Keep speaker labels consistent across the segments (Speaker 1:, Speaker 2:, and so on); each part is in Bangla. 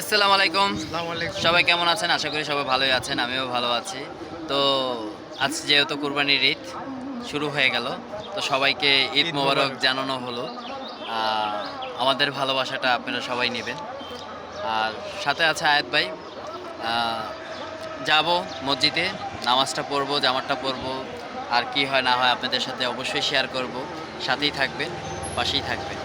Speaker 1: আসসালামু আলাইকুম।
Speaker 2: আসসালামু আলাইকুম।
Speaker 1: সবাই কেমন আছেন? আশা করি সবাই ভালোই আছেন আমিও ভালো আছি। তো আজ যেহেতু কুরবানির ঈদ শুরু হয়ে গেল তো সবাইকে ঈদ মোবারক। জানানো হলো। আমাদের ভালোবাসাটা আপনারা সবাই নেবেন। আর সাথে আছে আয়াত ভাই। যাব মসজিদে নামাজটা পড়ব জামারটা পড়ব। আর কি হয় না হয় আপনাদের সাথে অবশ্যই শেয়ার করব। সাথেই থাকবেন পাশেই থাকবেন।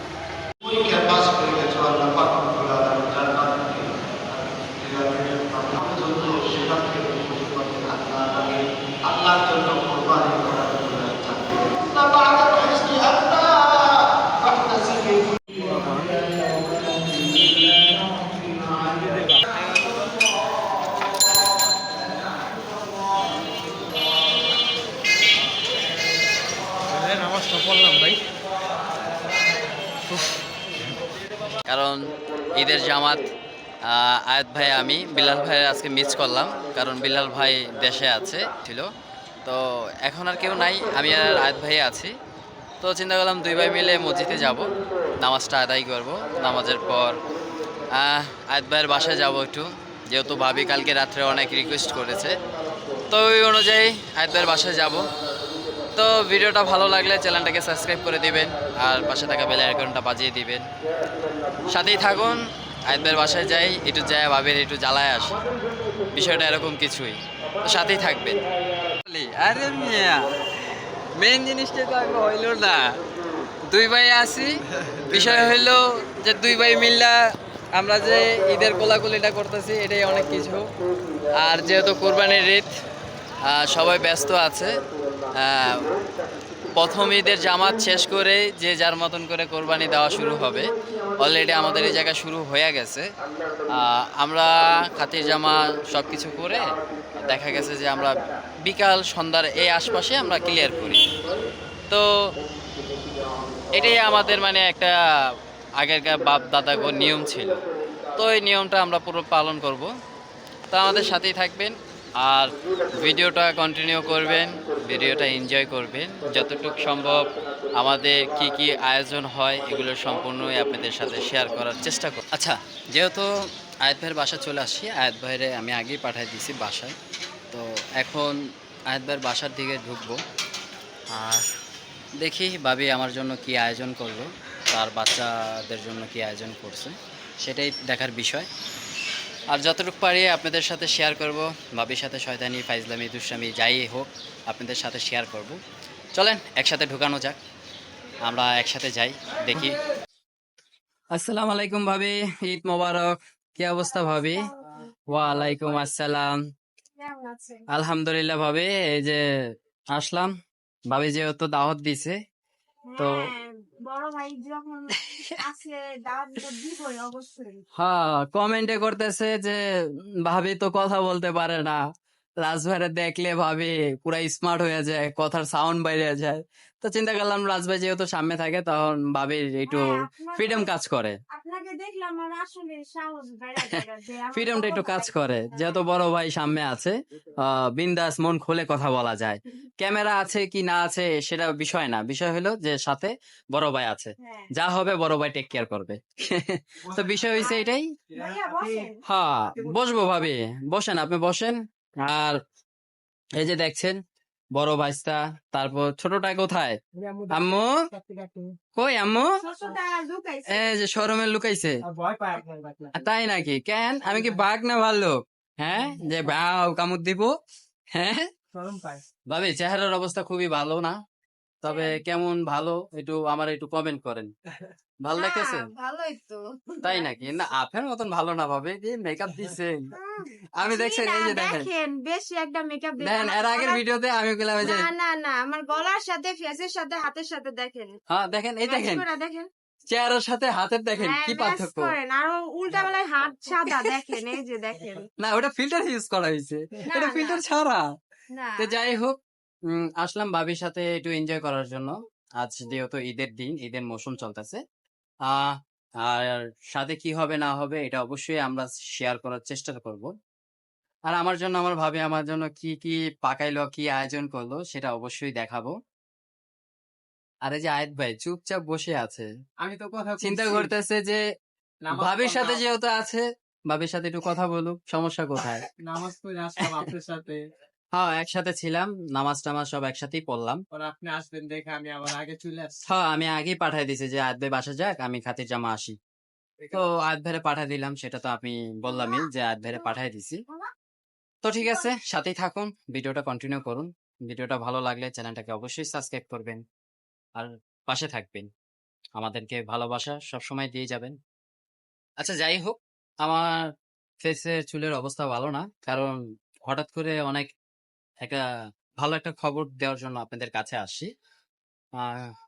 Speaker 1: জামাত আয়াত ভাই, আমি। বিলাল ভাই আজকে মিস করলাম, কারণ বিলাল ভাই দেশে আছে, ছিল। তো এখন আর কেউ নাই, আমি আর আয়াত ভাই আছি। তো চিন্তা করলাম দুই ভাই মিলে মসজিদে যাব, নামাজটা আদায় করব। নামাজের পর আয়াত ভাইয়ের বাসায় যাব একটু, যেহেতু ভাবি কালকে রাত্রে অনেক রিকোয়েস্ট করেছে। তো ওই অনুযায়ী আয়াত ভাইয়ের বাসায় যাব। তো ভিডিওটা ভালো লাগলে চ্যানেলটাকে সাবস্ক্রাইব করে দিবেন, আর পাশে থাকা বেল আইকনটা বাজিয়ে দিবেন। সাথেই থাকুন আয়তবের বাসায় যাই, একটু যায়, ভাবের একটু জ্বালায় আসি। বিষয়টা এরকম কিছুই। তো সাথেই থাকবেন। আরে মিয়া মেন জিনিসটা তো আগে হইল না। দুই ভাই আছি। বিষয় হইল যে দুই ভাই মিল্লা আমরা যে ঈদের কোলাকুলিটা করতেছি, এটাই অনেক কিছু। আর যেহেতু কোরবানির ঈদ সবাই ব্যস্ত আছে প্রথম ঈদের জামাত শেষ করে যে যার মতন করে কোরবানি দেওয়া শুরু হবে। অলরেডি আমাদের এই জায়গা শুরু হয়ে গেছে। আমরা খাতির জামা সব কিছু করে দেখা গেছে যে আমরা বিকাল সন্ধ্যার এই আশপাশে আমরা ক্লিয়ার করি। তো এটাই আমাদের মানে একটা আগেরকার বাপ দাদাগো নিয়ম ছিল। তো এই নিয়মটা আমরা পুরো পালন করব। তো আমাদের সাথেই থাকবেন। আর ভিডিওটা কন্টিনিউ করবেন, ভিডিওটা এনজয় করবেন। যতটুকু সম্ভব আমাদের কি কি আয়োজন হয়, এগুলো সম্পূর্ণই আপনাদের সাথে শেয়ার করার চেষ্টা করব। আচ্ছা যেহেতু আয়াত ভাইয়ের বাসা চলে আসছি আয়াত ভাইয়ের আমি আগেই পাঠিয়ে দিয়েছি বাসায়। তো এখন আয়াত ভাইয়ের বাসার দিকে ঢুকবো। আর দেখি ভাবি আমার জন্য কি আয়োজন করল, তার বাচ্চাদের জন্য কি আয়োজন করছে, সেটাই দেখার বিষয়। আর যতটুকু পারি আপনাদের সাথে শেয়ার করব। ভাবির সাথে শয়তানি ফাইজলামি দুষ্টামি যাই হোক আপনাদের সাথে শেয়ার করব। চলেন একসাথে ঢুকানো যাক। আমরা একসাথে যাই দেখি। আসসালামু আলাইকুম ভাবি ঈদ মোবারক। কি অবস্থা ভাবি? ওয়ালাইকুম আসসালাম। আলহামদুলিল্লাহ ভাবি এই যে আসলাম। ভাবি যেহেতু দাওয়াত দিছে তো-
Speaker 3: হ্যাঁ,
Speaker 1: হ্যাঁ কমেন্টে করতেছে যে ভাবি তো কথা বলতে পারে না। রাজভাইরে দেখলে ভাবে পুরা স্মার্ট হয়ে যায় কথার সাউন্ড বাইরে যায়। তো চিন্তা করলাম রাজভাই যেহেতু সামনে থাকে তখন ভাবির একটু
Speaker 3: হ্যাঁ,
Speaker 1: ফ্রিডম কাজ করে।
Speaker 3: আপনাকে দেখলাম আর আসলে সাহস
Speaker 1: ফ্রিডমটা একটু কাজ করে। যেহেতু বড় ভাই সামনে আছে বিন্দাস মন খুলে কথা বলা যায়। ক্যামেরা আছে কি না আছে সেটা বিষয় না। বিষয় হলো যে সাথে বড় ভাই আছে।
Speaker 3: হ্যাঁ।
Speaker 1: যা হবে বড় ভাই টেক কেয়ার করবে। তো বিষয় হয়েছে এটাই। হ্যাঁ বসবো ভাবি। বসেন আপনি বসেন। আর এই যে দেখছেন, বড় ভাইস্তা, তারপর ছোটটা কোথায়? আম্মু? কই আম্মু? এই যে শোরুমে লুকাইছে। তাই নাকি? কেন? আমি কি বাঘ না ভাল্লুক? হ্যাঁ? যে বাউ কামড় দিব? হ্যাঁ? ভাবি, চেহারার অবস্থা খুবই ভালো না? তবে কেমন ভালো? একটু আমার একটু কমেন্ট করেন। ভালো
Speaker 3: হ্যাঁ, ভালোই তো।
Speaker 1: তাই নাকি? না আপনার মতন ভালো না ভাবে যে মেকআপ দিচ্ছেন আমি দেখছেন এই যে দেখেন।
Speaker 3: বেশি একটা মেকআপ
Speaker 1: দেখেন এর আগের ভিডিওতে আমি বললাম যে
Speaker 3: না না না আমার গলার সাথে ফেসের সাথে হাতের সাথে দেখেন।
Speaker 1: হ্যাঁ দেখেন এই দেখেন।
Speaker 3: দেখেন।
Speaker 1: চেহারার সাথে হাতের দেখেন
Speaker 3: হ্যাঁ,
Speaker 1: কি পার্থক্য?
Speaker 3: করেন। আর উল্টা বেলায় হাত সাদা দেখেন এই যে দেখেন।
Speaker 1: না ওটা ফিল্টার ইউজ করা হয়েছে। এটা ফিল্টার ছাড়া।
Speaker 3: না।
Speaker 1: তো যাই হোক আসলাম ভাবির সাথে একটু এনজয় করার জন্য। আজ যেহেতু ঈদের দিন ঈদের মৌসুম চলতেছে। আর সাথে কি হবে না হবে এটা অবশ্যই আমরা শেয়ার করার চেষ্টা করব। আর আমার জন্য আমার ভাবি আমার জন্য কি কি পাকাইলো কি আয়োজন করল সেটা অবশ্যই দেখাবো। আর এই যে আয়াত ভাই চুপচাপ বসে আছে।
Speaker 2: আমি তো কথা
Speaker 1: চিন্তা। করতেছে যে ভাবির সাথে যেহেতু আছে ভাবির সাথে একটু কথা বলুক সমস্যা কোথায়?
Speaker 2: নামাজ পড়ে আসলাম আপনার সাথে।
Speaker 1: হ্যাঁ একসাথে ছিলাম নামাজ টামাজ সব একসাথেই পড়লাম।
Speaker 2: আপনি আসবেন দেখে আমি আবার আগে চলে আসছি।
Speaker 1: হ্যাঁ আমি আগেই পাঠাই দিছি যে ভাই বাসা যাক আমি খাতির জামা আসি। তো আয়াত ভাইরে পাঠাই দিলাম সেটা তো আমি বললামই যে আয়াত ভাইরে পাঠাই দিছি। তো ঠিক আছে সাথেই থাকুন ভিডিওটা কন্টিনিউ করুন। ভিডিওটা ভালো লাগলে চ্যানেলটাকে অবশ্যই সাবস্ক্রাইব করবেন। আর পাশে থাকবেন। আমাদেরকে ভালোবাসা সবসময় দিয়ে যাবেন। আচ্ছা যাই হোক আমার ফেসের চুলের অবস্থা ভালো না। কারণ হঠাৎ করে অনেক একটা ভালো একটা খবর দেওয়ার জন্য আপনাদের কাছে আসি।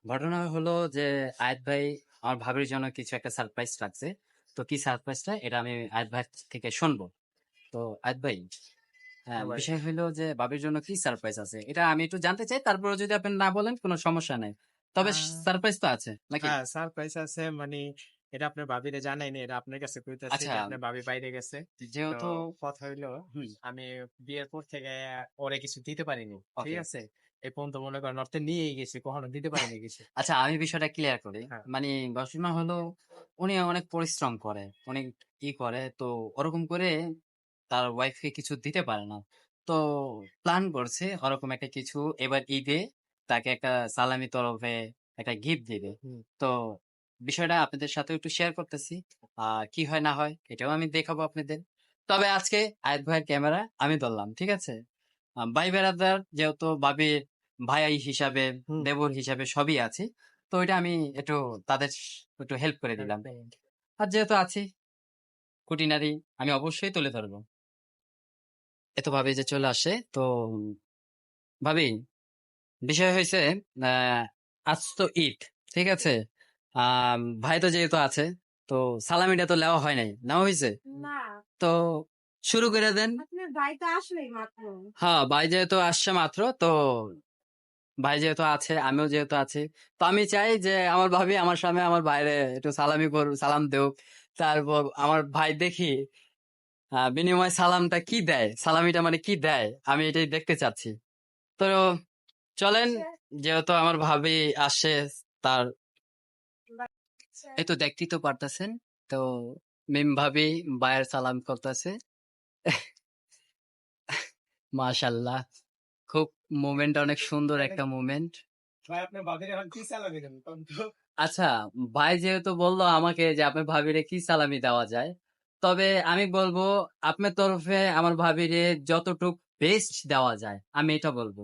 Speaker 1: ঘটনা হলো যে আয়াত ভাই আমার ভাবির জন্য কিছু একটা সারপ্রাইজ রাখছে। তো কি সারপ্রাইজটা এটা আমি আয়াত ভাই থেকে শুনব। তো আয়াত ভাই হ্যাঁ,
Speaker 2: হ্যাঁ
Speaker 1: বিষয় হলো যে ভাবির জন্য কি সারপ্রাইজ আছে? এটা আমি একটু জানতে চাই তারপরে যদি আপনি না বলেন কোনো সমস্যা নেই। তবে সারপ্রাইজ তো আছে নাকি?
Speaker 2: হ্যাঁ সারপ্রাইজ আছে মানে এটা আপনার ভাবিরে জানাইনি এটা আপনার কাছে কইতাছি
Speaker 1: আচ্ছা।
Speaker 2: যে আপনার ভাবি বাইরে গেছে
Speaker 1: যেহেতু
Speaker 2: তো কথা হইল
Speaker 1: হুম,
Speaker 2: আমি বিয়ের পর থেকে ওরে কিছু দিতে পারিনি ঠিক
Speaker 1: Okay.
Speaker 2: আছে এই পর্যন্ত মনে করেন অর্থে নিয়েই গেছি কখনো দিতে পারিনি কিছু
Speaker 1: আচ্ছা আমি বিষয়টা ক্লিয়ার করি
Speaker 2: হ্যাঁ।
Speaker 1: মানে বসিমা হলো উনি অনেক পরিশ্রম করে অনেক ই করে তো ওরকম করে তার ওয়াইফকে কিছু দিতে পারে না তো প্ল্যান করছে ওরকম একটা কিছু এবার ঈদে তাকে একটা সালামি তরফে একটা গিফট দিবে
Speaker 2: হুম।
Speaker 1: তো বিষয়টা আপনাদের সাথে একটু শেয়ার করতেছি। কি হয় না হয় এটাও আমি দেখাবো আপনাদের। তবে আজকে আয়াত ভাইয়ের ক্যামেরা আমি ধরলাম ঠিক আছে? ভাই বেড়াদার যেহেতু বাবির ভাই হিসাবে। দেবর হিসাবে সবই আছি তো ওইটা আমি একটু তাদের একটু হেল্প করে দিলাম। আর যেহেতু আছি কুটিনারি আমি অবশ্যই তুলে ধরবো। এত ভাবে যে চলে আসে তো ভাবি বিষয় হয়েছে আহ, আজ তো ঈদ ঠিক আছে? ভাই তো যেহেতু আছে তো সালামিটা তো নেওয়া হয় নাই নেওয়া হয়েছে তো শুরু করে দেন। হ্যাঁ ভাই যেহেতু আসছে মাত্র তো ভাই যেহেতু আছে আমিও যেহেতু আছি তো আমি চাই যে আমার ভাবি আমার সামনে আমার বাইরে একটু সালামি করুক সালাম দেউক তারপর আমার ভাই দেখি বিনিময় সালামটা কি দেয় সালামিটা মানে কি দেয় আমি এটাই দেখতে চাচ্ছি। তো চলেন যেহেতু আমার ভাবি আসে তার এই তো দেখতেই তো পারতেছেন। তো মিম ভাবি বায়ের সালাম করতেছে। মাশাল্লাহ খুব মুভমেন্ট অনেক সুন্দর একটা
Speaker 2: তো?
Speaker 1: আচ্ছা ভাই যেহেতু বলল আমাকে যে আপনার ভাবিরে কি সালামি দেওয়া যায় তবে আমি বলব আপনার তরফে আমার ভাবিরে যতটুক বেস্ট দেওয়া যায় আমি এটা বলব।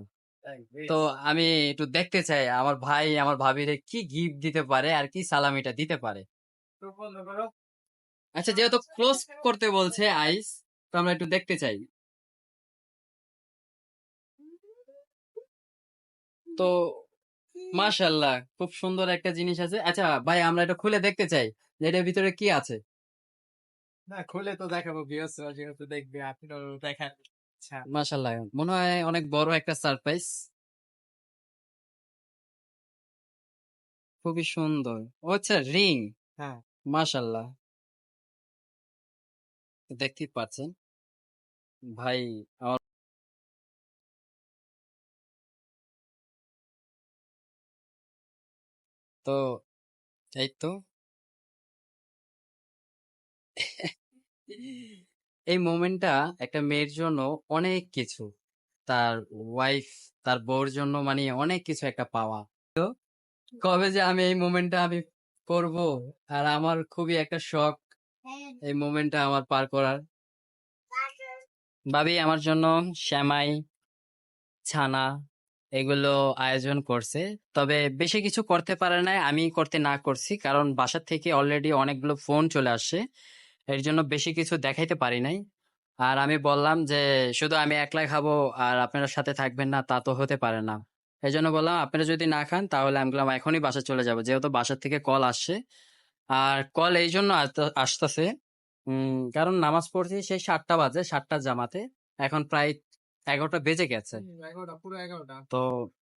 Speaker 1: তো আমি একটু দেখতে চাই আমার ভাই আমার ভাবিরে কি গিফট দিতে পারে আর কি সালামিটা দিতে পারে? আচ্ছা যেহেতু ক্লোজ করতে বলছে আইস তো আমরা একটু দেখতে চাই। তো মাশাল্লাহ খুব সুন্দর একটা জিনিস আছে। আচ্ছা ভাই আমরা এটা খুলে দেখতে চাই যে এটার ভিতরে কি আছে?
Speaker 2: না খুলে তো দেখাবো বিয়স যেহেতু দেখবে আপনিও দেখান। আচ্ছা
Speaker 1: মাশাল্লাহ। মনে হয় অনেক বড় একটা সারপ্রাইজ খুবই সুন্দর। ও আচ্ছা রিং।
Speaker 2: হ্যাঁ।
Speaker 1: মাশাল্লাহ। দেখতেই পাচ্ছেন। ভাই আমার তো এই তো। এই মোমেন্টটা একটা মেয়ের জন্য অনেক কিছু। তার ওয়াইফ তার বউর জন্য মানে অনেক কিছু একটা পাওয়া। তো কবে যে আমি এই মোমেন্টটা আমি করব? আর আমার খুবই একটা শখ এই মোমেন্টটা আমার পার করার। ভাবি, আমার জন্য শ্যামাই, ছানা এগুলো আয়োজন করছে। তবে বেশি কিছু করতে পারে না আমি করতে না করছি। কারণ বাসা থেকে অলরেডি অনেকগুলো ফোন চলে আসছে। এর জন্য বেশি কিছু দেখাইতে পারি নাই। আর আমি বললাম যে শুধু আমি একলাই খাব আর আপনারা সাথে থাকবেন না তা তো হতে পারে না। এই জন্য বললাম আপনারা যদি না খান তাহলে আমি বললাম এখনই বাসা চলে যাব। যেহেতু বাসার থেকে কল আসছে। আর কল এই জন্য আসতেছে উম, কারণ নামাজ পড়ছি সেই সাতটা বাজে সাতটা জামাতে। এখন প্রায় এগারোটা বেজে গেছে।
Speaker 2: এগারোটা
Speaker 1: তো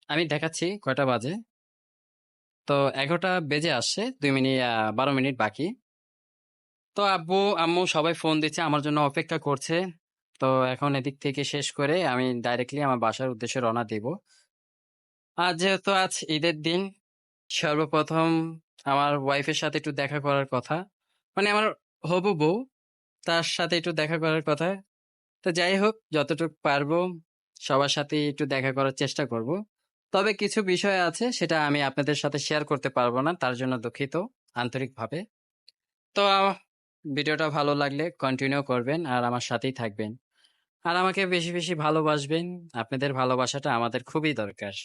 Speaker 1: আমি দেখাচ্ছি কয়টা বাজে। তো এগারোটা বেজে আসছে দুই মিনিট বারো মিনিট বাকি। তো আব্বু, আম্মু সবাই ফোন দিচ্ছে, আমার জন্য অপেক্ষা করছে। তো এখন এদিক থেকে শেষ করে আমি ডাইরেক্টলি আমার বাসার উদ্দেশ্যে রওনা দিব। আজ যেহেতু আজ ঈদের দিন, সর্বপ্রথম আমার ওয়াইফের সাথে একটু দেখা করার কথা। মানে আমার হবু বউ, তার সাথে একটু দেখা করার কথা। তো যাই হোক, যতটুকু পারব, সবার সাথে একটু দেখা করার চেষ্টা করব। তবে কিছু বিষয় আছে, সেটা আমি আপনাদের সাথে শেয়ার করতে পারব না, তার জন্য দুঃখিত, আন্তরিকভাবে। তো ভিডিওটা ভালো লাগলে কন্টিনিউ করবেন আর আমার সাথেই থাকবেন। আর আমাকে বেশি বেশি ভালোবাসবেন। আপনাদের ভালোবাসাটা আমাদের খুবই দরকার।